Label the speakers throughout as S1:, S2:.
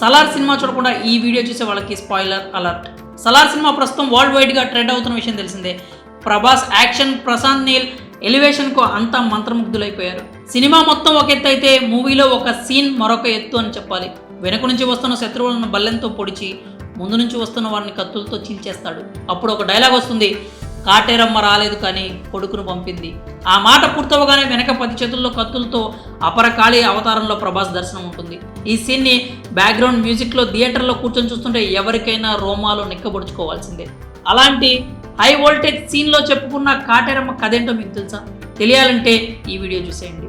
S1: Salaar cinema చూడకుండా ఈ video చూసే వాళ్ళకి స్పాయిలర్ అలర్ట్. సలార్ సినిమా ప్రస్తుతం వరల్డ్ వైడ్గా ట్రెండ్ అవుతున్న విషయం తెలిసిందే. ప్రభాస్ యాక్షన్ ప్రశాంత్ నీల్ ఎలివేషన్కు అంతా మంత్రముగ్ధులైపోయారు. సినిమా మొత్తం ఒక ఎత్తు అయితే మూవీలో ఒక సీన్ మరొక ఎత్తు అని చెప్పాలి. వెనుక నుంచి వస్తున్న శత్రువులను బల్లెంతో పొడిచి ముందు నుంచి వస్తున్న వారిని కత్తులతో చీల్చేస్తాడు. అప్పుడు ఒక డైలాగ్ వస్తుంది. కాటేరమ్మ రాలేదు కానీ కొడుకును పంపింది. ఆ మాట పూర్తవగానే వెనక పది చేతుల్లో కత్తులతో అపరకాళి అవతారంలో ప్రభాస్ దర్శనం ఉంటుంది. ఈ సీన్ని బ్యాక్గ్రౌండ్ మ్యూజిక్లో థియేటర్లో కూర్చొని చూస్తుంటే ఎవరికైనా రోమాలు నిక్కబొడుచుకోవాల్సిందే. అలాంటి హై వోల్టేజ్ సీన్లో చెప్పుకున్న కాటేరమ్మ కథేంటో మీకు తెలుసా? తెలియాలంటే ఈ వీడియో చూసేయండి.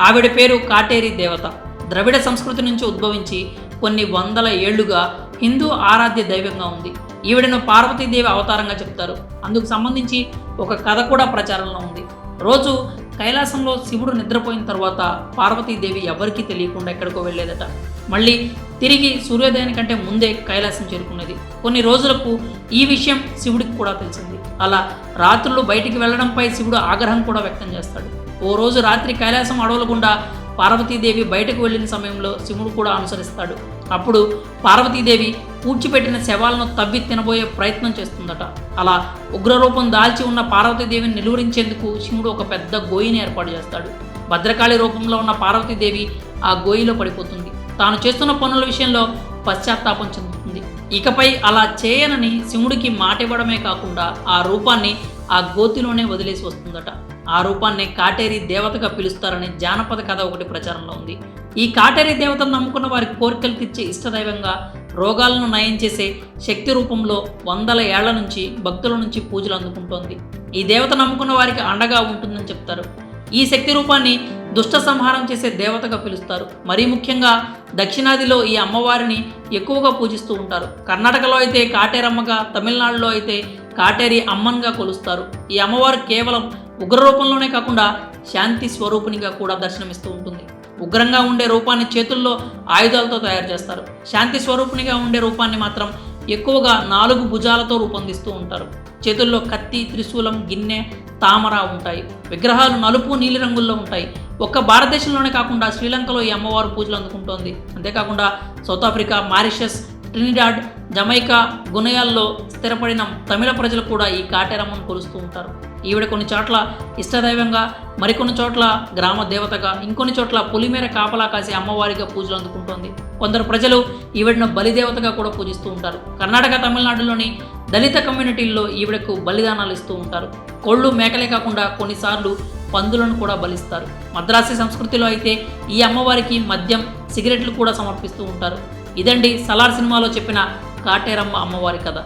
S1: ఆవిడ పేరు కాటేరి దేవత. ద్రవిడ సంస్కృతి నుంచి ఉద్భవించి కొన్ని వందల ఏళ్ళుగా హిందూ ఆరాధ్య దైవంగా ఉంది. ఈవిడను పార్వతీదేవి అవతారంగా చెప్తారు. అందుకు సంబంధించి ఒక కథ కూడా ప్రచారంలో ఉంది. రోజు కైలాసంలో శివుడు నిద్రపోయిన తర్వాత పార్వతీదేవి ఎవరికీ తెలియకుండా ఎక్కడికో వెళ్ళేదట. మళ్ళీ తిరిగి సూర్యోదయానికంటే ముందే కైలాసం చేరుకునేది కొన్ని రోజులకు ఈ విషయం శివుడికి కూడా తెలిసింది. అలా రాత్రులు బయటికి వెళ్ళడంపై శివుడు ఆగ్రహం కూడా వ్యక్తం చేస్తాడు. ఓ రోజు రాత్రి కైలాసం అడవుల గుండా పార్వతీదేవి బయటకు వెళ్ళిన సమయంలో శివుడు కూడా అనుసరిస్తాడు. అప్పుడు పార్వతీదేవి పూడ్చిపెట్టిన శవాలను తవ్వి తినబోయే ప్రయత్నం చేస్తుందట. అలా ఉగ్రరూపం దాల్చి ఉన్న పార్వతీదేవిని నిలువరించేందుకు శివుడు ఒక పెద్ద గోయిని ఏర్పాటు చేస్తాడు. భద్రకాళి రూపంలో ఉన్న పార్వతీదేవి ఆ గోయిలో పడిపోతుంది. తాను చేస్తున్న పనుల విషయంలో పశ్చాత్తాపం చెందుతుంది. ఇకపై అలా చేయనని శివుడికి మాట ఇవ్వడమే కాకుండా ఆ రూపాన్ని ఆ గోతిలోనే వదిలేసి వస్తుందట. ఆ రూపాన్ని కాటేరి దేవతగా పిలుస్తారని జానపద కథ ఒకటి ప్రచారంలో ఉంది. ఈ కాటేరి దేవతను నమ్ముకున్న వారి కోరికలు తీర్చే ఇష్టదైవంగా రోగాలను నయం చేసే శక్తి రూపంలో వందల ఏళ్ళ నుంచి భక్తుల నుంచి పూజలు అందుకుంటోంది. ఈ దేవత నమ్ముకున్న వారికి అండగా ఉంటుందని చెప్తారు. ఈ శక్తి రూపాన్ని దుష్ట సంహారం చేసే దేవతగా పిలుస్తారు. మరీ ముఖ్యంగా దక్షిణాదిలో ఈ అమ్మవారిని ఎక్కువగా పూజిస్తూ ఉంటారు. కర్ణాటకలో అయితే కాటేరమ్మగా తమిళనాడులో అయితే కాటేరి అమ్మన్గా కొలుస్తారు. ఈ అమ్మవారు కేవలం ఉగ్ర రూపంలోనే కాకుండా శాంతి స్వరూపిణిగా కూడా దర్శనమిస్తూ ఉంటుంది. ఉగ్రంగా ఉండే రూపాన్ని చేతుల్లో ఆయుధాలతో తయారు చేస్తారు. శాంతి స్వరూపిణిగా ఉండే రూపాన్ని మాత్రం ఎక్కువగా నాలుగు భుజాలతో రూపొందిస్తూ ఉంటారు. చేతుల్లో కత్తి త్రిశూలం గిన్నె తామర ఉంటాయి. విగ్రహాలు నలుపు నీలి రంగుల్లో ఉంటాయి. ఒక్క భారతదేశంలోనే కాకుండా శ్రీలంకలో ఈ అమ్మవారు పూజలు అందుకుంటోంది. అంతేకాకుండా South Africa Mauritius Trinidad Jamaica గునయాల్లో స్థిరపడిన తమిళ ప్రజలు కూడా ఈ కాటేరమ్మను కొలుస్తూ ఉంటారు. ఈవిడ కొన్ని చోట్ల ఇష్టదైవంగా మరికొన్ని చోట్ల గ్రామ దేవతగా ఇంకొన్ని చోట్ల పులిమేర కాపలా కాసి అమ్మవారిగా పూజలు అందుకుంటోంది. కొందరు ప్రజలు ఈవిడను బలిదేవతగా కూడా పూజిస్తూ ఉంటారు. కర్ణాటక తమిళనాడులోని దళిత కమ్యూనిటీల్లో ఈవిడకు బలిదానాలు ఇస్తూ ఉంటారు. కోళ్ళు మేకలే కాకుండా కొన్నిసార్లు పందులను కూడా బలిస్తారు. మద్రాసి సంస్కృతిలో అయితే ఈ అమ్మవారికి మద్యం సిగరెట్లు కూడా సమర్పిస్తూ ఉంటారు. ఇదండి సలార్ సినిమాలో చెప్పిన కాటేరమ్మ అమ్మవారి కథ.